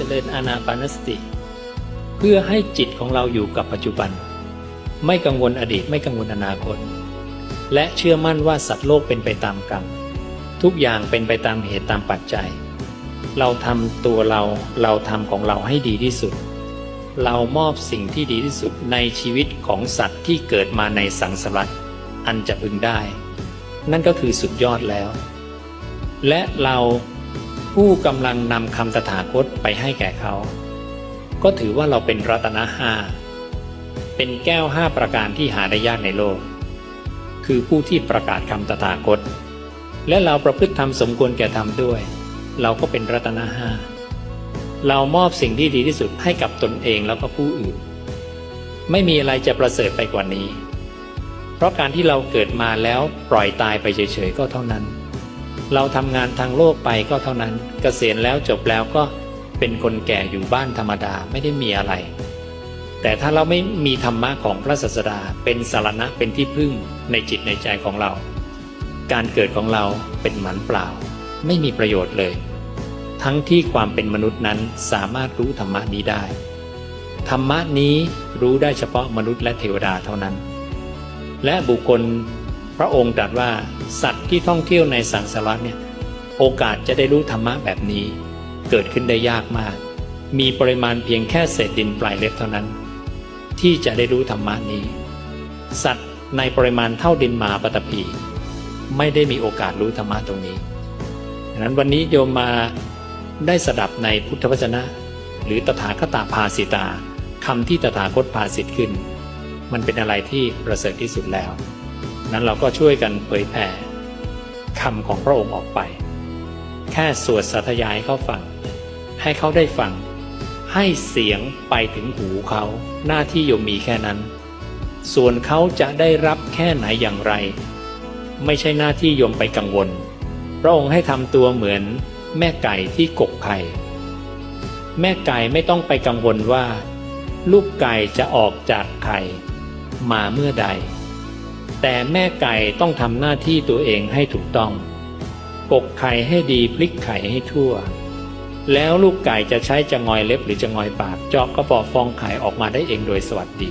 เจริญอานาปานสติ เพื่อให้จิตของเราอยู่กับปัจจุบัน ไม่กังวลอดีตไม่กังวลอนาคต และเชื่อมั่นว่าสัตว์โลกเป็นไปตามกรรม ทุกอย่างเป็นไปตามเหตุตามปัจจัย เราทำตัวเราเราทำของเราให้ดีที่สุด เรามอบสิ่งที่ดีที่สุดในชีวิตของสัตว์ที่เกิดมาในสังสารวัฏอันจะพึงได้ นั่นก็คือสุดยอดแล้ว และเรา ผู้กำลังนำคำตถาคตไปให้แก่เขา ก็ถือว่าเราเป็นรัตนะห้าเป็นแก้วห้าประการที่หาได้ยากในโลก คือผู้ที่ประกาศคำตถาคต และเราประพฤติธรรมสมควรแก่ธรรมด้วย เราก็เป็นรัตนะห้าเรามอบสิ่งที่ดีที่สุดให้กับตนเองแล้วก็ผู้อื่น ไม่มีอะไรจะประเสริฐไปกว่านี้ เพราะการที่เราเกิดมาแล้วปล่อยตายไปเฉยๆก็เท่านั้น เราทำงานทางโลกไปก็เท่านั้นเกษียณแล้วจบแล้วก็เป็นคนแก่อยู่บ้านธรรมดาไม่ได้มีอะไร แต่ถ้าเราไม่มีธรรมะของพระศาสดาเป็นสารณะเป็นที่พึ่งในจิตในใจของเรา การเกิดของเราเป็นหมันเปล่า ไม่มีประโยชน์เลย ทั้งที่ความเป็นมนุษย์นั้นสามารถรู้ธรรมะนี้ได้ ธรรมะนี้รู้ได้เฉพาะมนุษย์และเทวดาเท่านั้น และบุคคล พระองค์ตรัสว่าสัตว์ที่ท่องเที่ยวในสังสารวัฏเนี่ยโอกาสจะได้รู้ธรรมะแบบนี้ เกิดขึ้นได้ยากมาก มีปริมาณเพียงแค่เศษดินปลายเล็บเท่านั้น ที่จะได้รู้ธรรมะนี้ สัตว์ในปริมาณเท่าดินหมาปตพีไม่ได้มีโอกาสรู้ธรรมะตรงนี้ดังนั้นวันนี้โยมมาได้สดับในพุทธวจนะ หรือตถาคตาภาสิตาคำที่ตถาคตภาสิทธิ์ขึ้น มันเป็นอะไรที่ประเสริฐที่สุดแล้ว นั้นเราก็ช่วยกันเผยแผ่คำของพระองค์ออกไป แค่สวดสาธยายให้เขาฟัง ให้เขาได้ฟัง ให้เสียงไปถึงหูเขาหน้าที่โยมมีแค่นั้น ส่วนเขาจะได้รับแค่ไหนอย่างไร ไม่ใช่หน้าที่โยมไปกังวล พระองค์ให้ทำตัวเหมือนแม่ไก่ที่กกไข่แม่ไก่ไม่ต้องไปกังวลว่า ลูกไก่จะออกจากไข่มาเมื่อใด แต่แม่ไก่ต้องทำหน้าที่ตัวเองให้ถูกต้อง กกไข่ให้ดีพลิกไข่ให้ทั่ว แล้วลูกไก่จะใช้จะงอยเล็บหรือจะงอยปากเจาะกระบอกฟองไข่ออกมาได้เองโดยสวัสดี